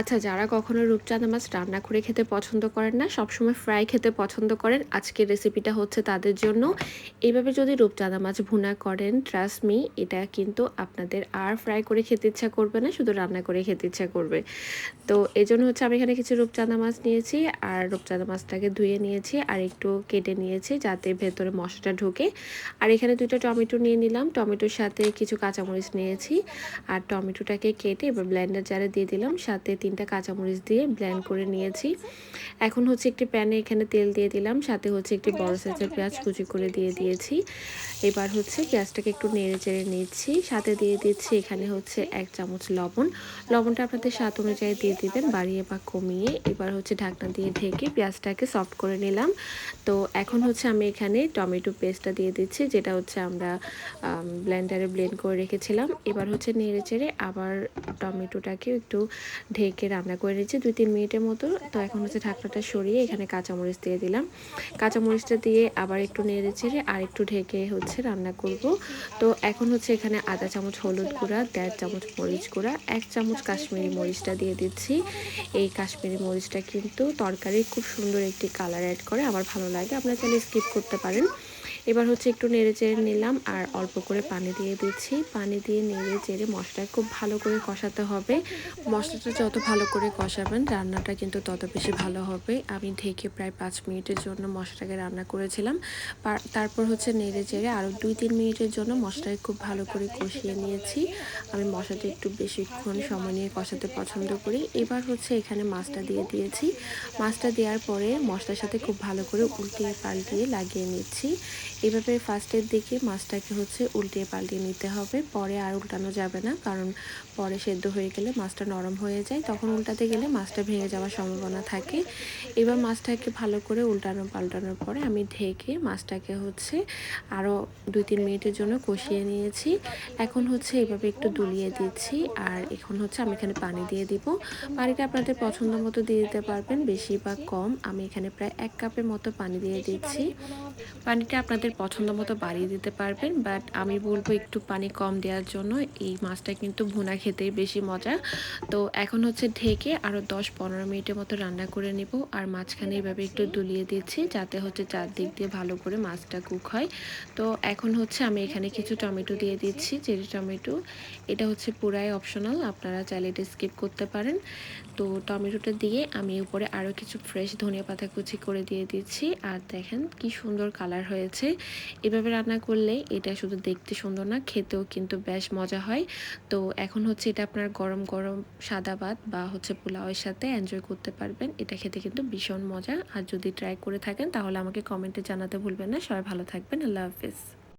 আচ্ছা যারা কখনো রূপচাঁদা মাছ রান্না করে খেতে পছন্দ করেন না, সবসময় ফ্রাই খেতে পছন্দ করেন, আজকের রেসিপিটা হচ্ছে তাদের জন্য। এইভাবে যদি রূপচাঁদা মাছ ভুনা করেন ট্রাস্ট মি এটা কিন্তু আপনাদের আর ফ্রাই করে খেতে ইচ্ছা করবে না, শুধু রান্না করে খেতে ইচ্ছা করবে। তো এই জন্য হচ্ছে আমি এখানে কিছু রূপচাঁদা মাছ নিয়েছি, আর রূপচাঁদা মাছটাকে ধুয়ে নিয়েছি, আর একটু কেটে নিয়েছি যাতে ভেতরে মশলাটা ঢুকে। আর এখানে দুটো টমেটো নিয়ে নিলাম, টমেটোর সাথে কিছু কাঁচামরিচ নিয়েছি, আর টমেটোটাকে কেটে এবার ব্লেন্ডার জারে দিয়ে দিলাম, সাথে তিনটা কাঁচামরিচ দিয়ে ব্ল্যান্ড করে নিয়েছি। এখন হচ্ছে একটি প্যানে এখানে তেল দিয়ে দিলাম, সাথে হচ্ছে একটি বড় সাইজের পেঁয়াজ কুচি করে দিয়ে দিয়েছি। এবার হচ্ছে পেঁয়াজটাকে একটু নেড়ে চেড়ে নিচ্ছি, সাথে দিয়ে দিচ্ছি এখানে হচ্ছে এক চামচ লবণ। লবণটা আপনাদের স্বাদ অনুযায়ী দিয়ে দিবেন, বাড়িয়ে বা কমিয়ে। এবার হচ্ছে ঢাকনা দিয়ে ঢেকে পেঁয়াজটাকে সফট করে নিলাম। তো এখন হচ্ছে আমি এখানে টমেটো পেস্টটা দিয়ে দিচ্ছি, যেটা হচ্ছে আমরা ব্লেন্ডারে ব্লেন্ড করে রেখেছিলাম। এবার হচ্ছে নেড়ে চেড়ে আবার টমেটোটাকে একটু ঢেকে রান্না করে নিচ্ছি দুই তিন মিনিটের মতো। তো এখন হচ্ছে ঢাকনাটা সরিয়ে এখানে কাঁচামরিচ দিয়ে দিলাম। কাঁচামরিচটা দিয়ে আবার একটু নেড়ে চেড়ে আর একটু ঢেকে হচ্ছে রান্না করব। তো এখন হচ্ছে এখানে আধা চামচ হলুদ গুঁড়া, দেড় চামচ মরিচ গুঁড়া, এক চামচ কাশ্মীরি মরিচটা দিয়ে দিচ্ছি। এই কাশ্মীরি মরিচটা কিন্তু তরকারি খুব সুন্দর একটি কালার অ্যাড করে। আমার ভালো লাগে। আপনারা চাইলে স্কিপ করতে পারেন। এবার হচ্ছে একটু নেড়ে চেড়ে নিলাম আর অল্প করে পানি দিয়ে দিচ্ছি। পানি দিয়ে নেড়ে চেড়ে মশলা খুব ভালো করে কষাতে হবে। মশলাটা যত ভালো করে কষাবেন, রান্নাটা কিন্তু তত বেশি ভালো হবে। আমি ঢেকে প্রায় পাঁচ মিনিটের জন্য মশলাটাকে রান্না করেছিলাম। তারপর হচ্ছে নেড়ে চেড়ে আরও দুই তিন মিনিটের জন্য মশলাটাকে খুব ভালো করে কষিয়ে নিয়েছি। আমি মশলাটা একটু বেশিক্ষণ সময় নিয়ে কষাতে পছন্দ করি। এবার হচ্ছে এখানে মাছটা দিয়ে দিয়েছি। মাছটা দেওয়ার পরে মশলার সাথে খুব ভালো করে উল্টিয়ে পাল্টিয়ে লাগিয়ে নিচ্ছি। এভাবে ফার্স্টের দিকে মাছটাকে হচ্ছে উল্টিয়ে পাল্টিয়ে নিতে হবে। পরে আর উল্টানো যাবে না, কারণ পরে সেদ্ধ হয়ে গেলে মাছটা নরম হয়ে যায়। তখন উল্টাতে গেলে মাছটা ভেঙে যাওয়ার সম্ভাবনা থাকে। এবার মাছটাকে ভালো করে উল্টানো পাল্টানোর পরে আমি ঢেকে মাছটাকে হচ্ছে আরও দুই তিন মিনিটের জন্য কষিয়ে নিয়েছি। এখন হচ্ছে এভাবে একটু দুলিয়ে দিচ্ছি আর এখন হচ্ছে আমি এখানে পানি দিয়ে দিব। পানিটা আপনাদের পছন্দ মতো দিয়ে দিতে পারবেন, বেশি বা কম। আমি এখানে প্রায় এক কাপের মতো পানি দিয়ে দিচ্ছি। পানিটা আপনাদের পছন্দ মতো বাড়িয়ে দিতে পারবেন বাট আমি বলব একটু পানি কম দেওয়ার জন্য। এই মাছটা কিন্তু ভুনা খেতেই বেশি মজা। তো এখন হচ্ছে ঢেকে আরও দশ পনেরো মিনিটের মতো রান্না করে নেব, আর মাঝখানে এইভাবে একটু দুলিয়ে দিচ্ছি, যাতে হচ্ছে চারদিক দিয়ে ভালো করে মাছটা কুক হয়। তো এখন হচ্ছে আমি এখানে কিছু টমেটো দিয়ে দিচ্ছি, চেরি টমেটো। এটা হচ্ছে পুরাই অপশনাল আপনারা চাইলে এটা স্কিপ করতে পারেন। তো টমেটোটা দিয়ে আমি উপরে আরও কিছু ফ্রেশ ধনিয়া পাতা কুচি করে দিয়ে দিচ্ছি, আর দেখেন কি সুন্দর কালার হয়েছে। এভাবে রান্না করলে এটা শুধু দেখতে সুন্দর না, খেতেও কিন্তু বেশ মজা হয়। তো এখন হচ্ছে এটা আপনার গরম গরম সাদা ভাত বা হচ্ছে পোলাওয়ের সাথে এনজয় করতে পারবেন। এটা খেতে কিন্তু ভীষণ মজা। আর যদি ট্রাই করে থাকেন তাহলে আমাকে কমেন্টে জানাতে ভুলবেন না। সবাই ভালো থাকবেন। আল্লাহ হাফিজ।